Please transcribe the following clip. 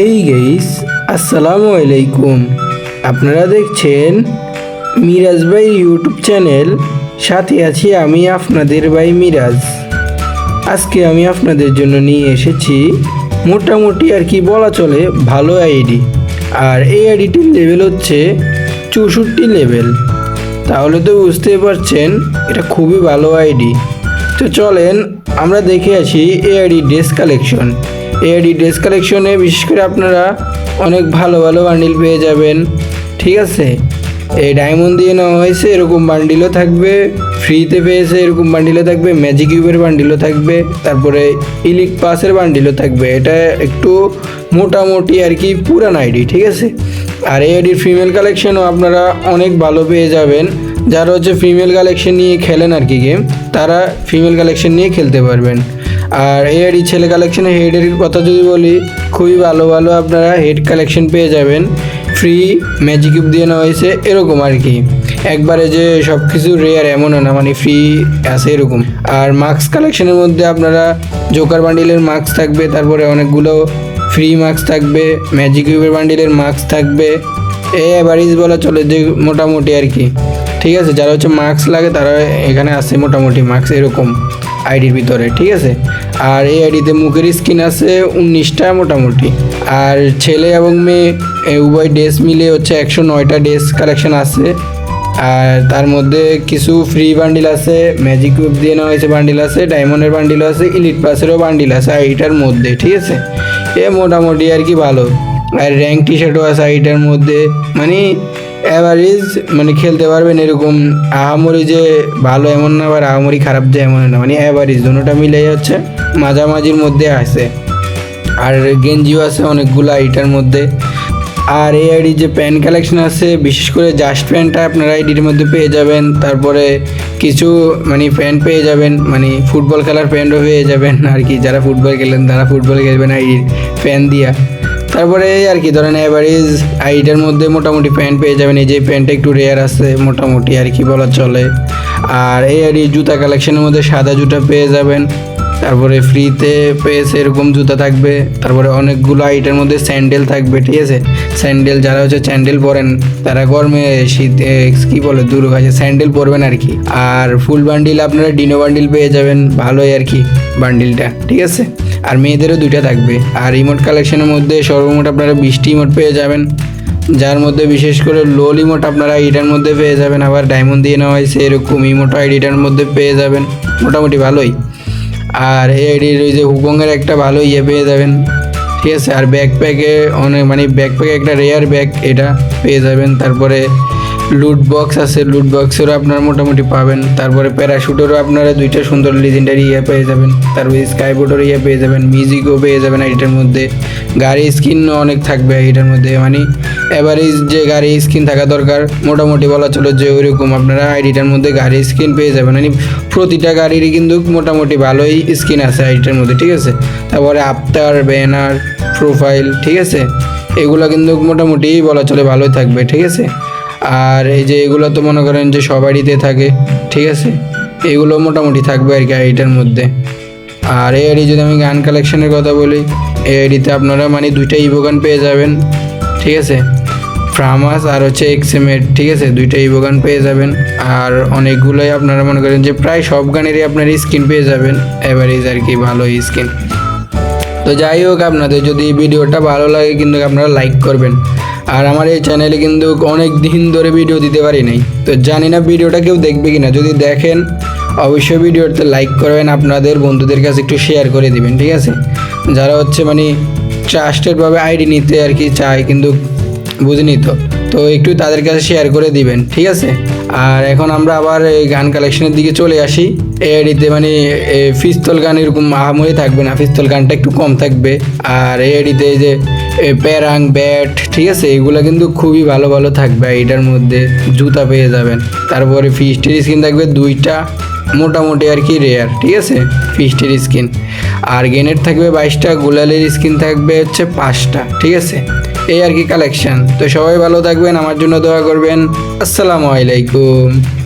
হেই guys আসসালামু আলাইকুম আপনারা দেখছেন মিরাজ ভাই ইউটিউব চ্যানেল সাথে আছি আমি আপনাদের ভাই মিরাজ। আজকে আমি আপনাদের জন্য নিয়ে এসেছি মোটামুটি আর কি বলা চলে ভালো আইডি আর এই আইডিটির লেভেল হচ্ছে চৌষট্টি লেভেল তাহলে তো বুঝতেই পারছেন, এটা খুবই ভালো আইডি তো চলেন, আমরা দেখে আসি এআইডি ড্রেস কালেকশন এআইডি ড্রেস কালেকশনে বিশেষ করে আপনারা অনেক ভালো ভালো বান্ডিল পেয়ে যাবেন, ঠিক আছে? এই ডায়মন্ড দিয়ে নেওয়া হয়েছে, এরকম বান্ডিলও থাকবে ফ্রিতে পেয়েছে, এরকম বান্ডিলও থাকবে ম্যাজিক কিউবের বান্ডিলও থাকবে, তারপরে ইলিক পাসের বান্ডিলও থাকবে। এটা একটু মোটামুটি আর কি পুরান আইডি ঠিক আছে? আর এই আইডির ফিমেল কালেকশনও আপনারা অনেক ভালো পেয়ে যাবেন। যারা হচ্ছে ফিমেল কালেকশন নিয়ে খেলেন আর কি গেম তারা ফিমেল কালেকশন নিয়ে খেলতে পারবেন। আর আইডি ছেলে কালেকশনে হেডের কথা যদি বলি, খুবই ভালো ভালো আপনারা হেড কালেকশন পেয়ে যাবেন। ফ্রি ম্যাজিক কিউব দিয়ে নেওয়া হয়েছে, এরকম আর কি। একবারে যে সব কিছু রেয়ার এমনও না মানে ফ্রি আছে এরকম। আর মাস্ক কালেকশনের মধ্যে আপনারা জোকার বান্ডিলের মাস্ক থাকবে, তারপরে অনেকগুলো ফ্রি মাস্ক থাকবে ম্যাজিক কিউবের বান্ডিলের মাস্ক থাকবে। এ অ্যাভারেজ বলা চলে যে মোটামুটি আর কি। ঠিক আছে, যারা হচ্ছে মাস্ক লাগে তারা এখানে আসে মোটামুটি মাস্ক এরকম আইডির ভিতরে, ঠিক আছে? আর এই আইডিতে মুখের স্কিন আছে উনিশটা মোটামুটি। আর ছেলে এবং মেয়ে উভয় ড্রেস মিলে হচ্ছে একশো নয়টা ড্রেস কালেকশন আছে। আর তার মধ্যে কিছু ফ্রি বান্ডিল আছে ম্যাজিক কিউব দিয়ে নেওয়া হয়েছে বান্ডিল আছে ডায়মন্ডের বান্ডিল আছে ইলিট পাসেরও বান্ডিল আছে এইটার মধ্যে, ঠিক আছে? এ মোটামুটি আর কি ভালো। আর র্যাঙ্ক টি শার্টও আছে আইটার মধ্যে। মানে অ্যাভারেজ মানে খেলতে পারবেন এরকম আহামরি যে ভালো এমন না, আবার আহামরি খারাপ যে এমন না। মানে অ্যাভারেজ দুটোটা মিলেই যাচ্ছে মাঝামাঝির মধ্যে আছে। আর গেঞ্জিও আছে অনেকগুলো এইটার মধ্যে। আর এই আইডি যে প্যান্ট কালেকশন আছে, বিশেষ করে জাস্ট প্যান্টটা আপনারা আইডির মধ্যে পেয়ে যাবেন। তারপরে কিছু মানে প্যান্ট পেয়ে যাবেন মানে ফুটবল খেলার প্যান্টও পেয়ে যাবেন। আর কি, যারা ফুটবল খেলেন, তারা ফুটবল খেলবেন আইডির প্যান্ট দিয়া। তারপরে আর কি, ধরেন অ্যাভারেজ আইটার মধ্যে মোটামুটি প্যান্ট পেয়ে যাবেন। এই যে প্যান্টটা একটু রেয়ার আছে, মোটামুটি আর কি বলা চলে। আর এই আর জুতা কালেকশনের মধ্যে সাদা জুতা পেয়ে যাবেন। তারপরে ফ্রিতে পেয়েছে এরকম জুতা থাকবে, তারপরে অনেকগুলো আইটের মধ্যে স্যান্ডেল থাকবে, ঠিক আছে? স্যান্ডেল যারা হচ্ছে স্যান্ডেল পরেন, তারা গরমে শীতে কি বলে দূর আছে স্যান্ডেল পরবেন আর কি। আর ফুল বান্ডিল আপনারা ডিনো বান্ডিল পেয়ে যাবেন, ভালোই আর কি বান্ডিলটা ঠিক আছে? আর মেয়েদেরও দুইটা থাকবে। আর ইমোট কালেকশনের মধ্যে সর্বমোট আপনারা বিশটি ইমোট পেয়ে যাবেন। যার মধ্যে বিশেষ করে লোল ইমোট আপনারা এটার মধ্যে পেয়ে যাবেন, আবার ডায়মন্ড দিয়ে নেওয়া হয়েছে, এরকম ইমোট আইডিটার মধ্যে পেয়ে যাবেন। মোটামুটি ভালোই। আর এই আইডির ওই যে হুকংয়ের একটা ভালো ইয়ে পেয়ে যাবেন। ঠিক আছে? আর ব্যাকপ্যাকে অনেক মানে ব্যাকপ্যাকে একটা রেয়ার ব্যাগ এটা পেয়ে যাবেন। তারপরে লুট বক্স আছে লুট বক্সেরও আপনারা মোটামুটি পাবেন। তারপরে প্যারাশুটেরও আপনারা দুইটা সুন্দর লিজেন্ডারি ইয়ে পেয়ে যাবেন। তারপরে স্কাইবোর্ডের ইয়ে পেয়ে যাবেন মিউজিকও পেয়ে যাবেন এইটার মধ্যে গাড়ি স্কিনও অনেক থাকবে এইটার মধ্যে। মানে এভারেজ যে গাড়ি স্কিন থাকা দরকার, মোটামুটি বলা চলে যে ওইরকম আপনারা আইডিটার মধ্যে গাড়ি স্কিন পেয়ে যাবেন। মানে প্রতিটা গাড়িরই কিন্তু মোটামুটি ভালোই স্কিন আছে আইডিটার মধ্যে, ঠিক আছে? তারপরে আফটার ব্যানার প্রোফাইল ঠিক আছে? এগুলো কিন্তু মোটামুটি বলা চলে ভালোই থাকবে, ঠিক আছে? আর এই যে এগুলো তো মনে করেন যে সব আইডিতে থাকে, ঠিক আছে? এগুলো মোটামুটি থাকবে আর কি আইডিটার মধ্যে। আর এই আইডি যদি আমি গান কালেকশনের কথা বলি, এই আইডিতে আপনারা মানে দুইটা ইভোগান পেয়ে যাবেন, ঠিক আছে? ফ্রামাস আর হচ্ছে এক্সএমের ঠিক আছে? দুইটা ইভোগান পেয়ে যাবেন। আর অনেকগুলোই আপনারা মনে করেন যে প্রায় সব গানেরই আপনার স্কিন পেয়ে যাবেন এভারেজ আর কি ভালো স্কিন। তো যাই হোক আপনাদের, যদি ভিডিওটা ভালো লাগে কিন্তু আপনারা লাইক করবেন। আর আমার এই চ্যানেলে কিন্তু অনেক দিন ধরে ভিডিও দিতে পারি নাই। তো জানি না ভিডিওটা কেউ দেখবে কিনা। যদি দেখেন, অবশ্যই ভিডিওতে লাইক করবেন, আপনাদের বন্ধুদের কাছে একটু শেয়ার করে দিবেন, ঠিক আছে? যারা হচ্ছে মানে ট্রাস্টেডভাবে আইডি নিতে আর কি চায়, কিন্তু বুঝিনি তো। তো একটু তাদের কাছে শেয়ার করে দিবেন, ঠিক আছে? আর এখন আমরা আবার এই গান কালেকশনের দিকে চলে আসি। এই মানে পিস্তল গান এরকম আহামরি থাকবে না। পিস্তল গানটা একটু কম থাকবে। আর এই যে প্যারাং ব্যাট, ঠিক আছে? এগুলো কিন্তু খুবই ভালো ভালো থাকবে এটার মধ্যে জুতা পেয়ে যাবেন। তারপরে ফিস্টের স্কিন থাকবে দুইটা, মোটামুটি আর কি রেয়ার ঠিক আছে? ফিস্টের স্কিন আর গেনের থাকবে বাইশটা, গোলালের স্কিন থাকবে হচ্ছে পাঁচটা, ঠিক আছে? এই আর কি কালেকশন তো সবাই ভালো থাকবেন, আমার জন্য দোয়া করবেন। আসসালামু আলাইকুম।